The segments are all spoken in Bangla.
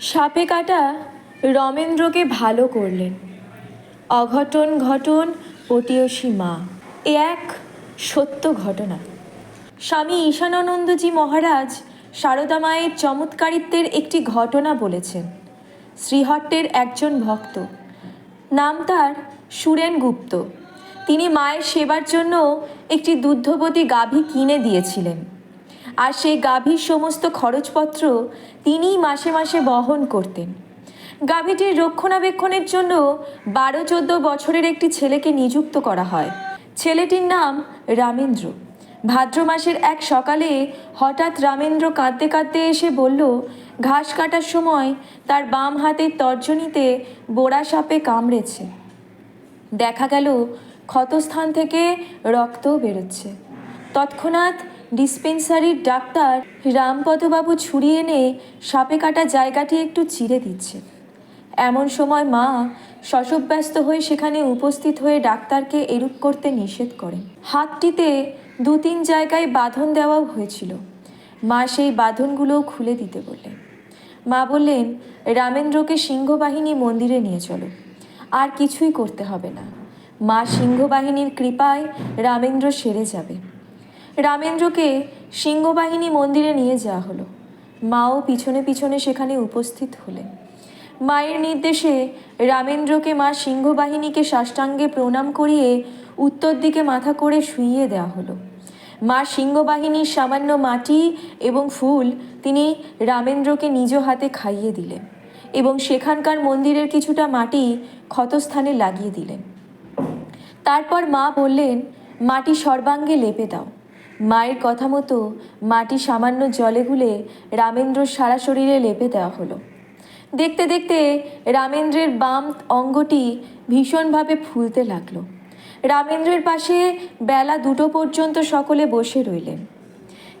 সাপে কাটা রমেন্দ্রকে ভালো করলেন। অঘটন ঘটন পটিয়সী মা। এ এক সত্য ঘটনা। স্বামী ঈশানানন্দজি মহারাজ সারদা মায়ের চমৎকারিত্বের একটি ঘটনা বলেছেন। শ্রীহট্টের একজন ভক্ত। নাম তার সুরেন গুপ্ত। তিনি মায়ের সেবার জন্য একটি দুগ্ধবতী গাভী কিনে দিয়েছিলেন। আর সেই গাভীর সমস্ত খরচপত্র তিনিই মাসে মাসে বহন করতেন। গাভীটির রক্ষণাবেক্ষণের জন্য বারো চোদ্দ বছরের একটি ছেলেকে নিযুক্ত করা হয়। ছেলেটির নাম রামেন্দ্র। ভাদ্র মাসের এক সকালে হঠাৎ রামেন্দ্র কাঁদতে কাঁদতে এসে বলল, ঘাস কাটার সময় তার বাম হাতের তর্জনীতে বোড়া সাপে কামড়েছে। দেখা গেল ক্ষতস্থান থেকে রক্তও বেরোচ্ছে। তৎক্ষণাৎ ডিসপেন্সারির ডাক্তার রামপদবাবু ছুরি এনে সাপে কাটা জায়গাটি একটু চিরে দিচ্ছে। এমন সময় মা শশব্যস্ত হয়ে সেখানে উপস্থিত হয়ে ডাক্তারকে এরূপ করতে নিষেধ করেন। হাতটিতে দু তিন জায়গায় বাঁধন দেওয়াও হয়েছিল। মা সেই বাঁধনগুলোও খুলে দিতে বললেন। মা বললেন, রামেন্দ্রকে সিংহবাহিনী মন্দিরে নিয়ে চলো। আর কিছুই করতে হবে না। মা সিংহবাহিনীর কৃপায় রামেন্দ্র সেরে যাবে। রামেন্দ্রকে সিংহবাহিনী মন্দিরে নিয়ে যাওয়া হলো। মাও পিছনে পিছনে সেখানে উপস্থিত হলেন। মায়ের নির্দেশে রামেন্দ্রকে মা সিংহবাহিনীকে সাষ্টাঙ্গে প্রণাম করিয়ে উত্তর দিকে মাথা করে শুইয়ে দেওয়া হলো। মা সিংহবাহিনীর সামান্য মাটি এবং ফুল তিনি রামেন্দ্রকে নিজ হাতে খাইয়ে দিলেন এবং সেখানকার মন্দিরের কিছুটা মাটি ক্ষতস্থানে লাগিয়ে দিলেন। তারপর মা বললেন, মাটি সর্বাঙ্গে লেপে দাও। মায়ের কথা মতো মাটি সামান্য জলে গুলে রামেন্দ্র সারা শরীরে লেপে দেওয়া হলো। দেখতে দেখতে রামেন্দ্রের বাম অঙ্গটি ভীষণভাবে ফুলতে লাগল। রামেন্দ্রের পাশে বেলা দুটো পর্যন্ত সকলে বসে রইলেন।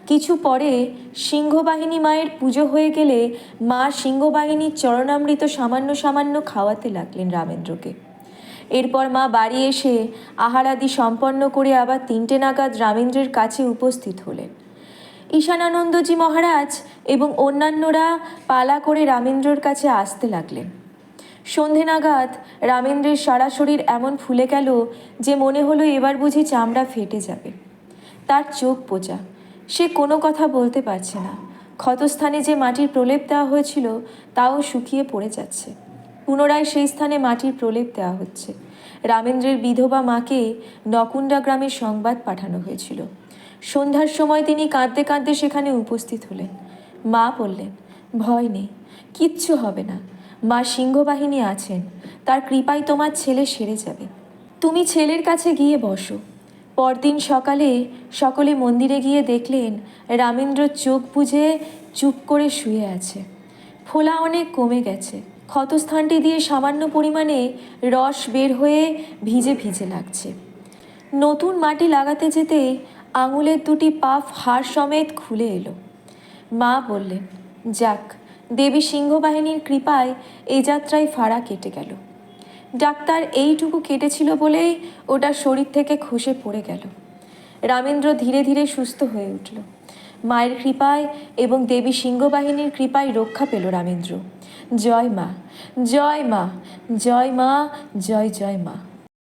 কিছু পরে সিংহবাহিনী মায়ের পুজো হয়ে গেলে মা সিংহবাহিনীর চরণামৃত সামান্য সামান্য খাওয়াতে লাগলেন রামেন্দ্রকে। এরপর মা বাড়ি এসে আহারাদি সম্পন্ন করে আবার তিনটে নাগাদ রামেন্দ্রের কাছে উপস্থিত হলেন। ঈশানানন্দজি মহারাজ এবং অন্যান্যরা পালা করে রামেন্দ্রর কাছে আসতে লাগলেন। সন্ধে নাগাদ রামেন্দ্রের সারা শরীর এমন ফুলে গেল যে মনে হলো এবার বুঝি চামড়া ফেটে যাবে। তার চোখ পোচা, সে কোনো কথা বলতে পারছে না। ক্ষতস্থানে যে মাটির প্রলেপ দেওয়া হয়েছিল, তাও শুকিয়ে পড়ে যাচ্ছে। পুনরায় সেই স্থানে মাটির প্রলেপ দেওয়া হচ্ছে। রামেন্দ্রের বিধবা মাকে নকুণ্ডা গ্রামের সংবাদ পাঠানো হয়েছিল। সন্ধ্যার সময় তিনি কাঁদতে কাঁদতে সেখানে উপস্থিত হলেন। মা বললেন, ভয় নেই, কিচ্ছু হবে না। মা সিংহবাহিনী আছেন। তার কৃপায় তোমার ছেলে সেরে যাবে। তুমি ছেলের কাছে গিয়ে বসো। পরদিন সকালে সকলে মন্দিরে গিয়ে দেখলেন রামেন্দ্র চোখ বুঝে চুপ করে শুয়ে আছে। ফোলা অনেক কমে গেছে। ক্ষতস্থানটি দিয়ে সামান্য পরিমাণে রস বের হয়ে ভিজে ভিজে লাগছে। নতুন মাটি লাগাতে যেতে আঙুলের দুটি পাফ হাড় সমেত খুলে এলো। মা বললেন, যাক, দেবী সিংহবাহিনীর কৃপায় এ যাত্রায় ফাড়া কেটে গেল। ডাক্তার এইটুকু কেটেছিল বলেই ওটা শরীর থেকে খসে পড়ে গেল। রামেন্দ্র ধীরে ধীরে সুস্থ হয়ে উঠল। মায়ের কৃপায় এবং দেবী সিংহবাহিনীর কৃপায় রক্ষা পেল রামেন্দ্র। জয় মা জয় মা জয় মা, জয় জয় মা।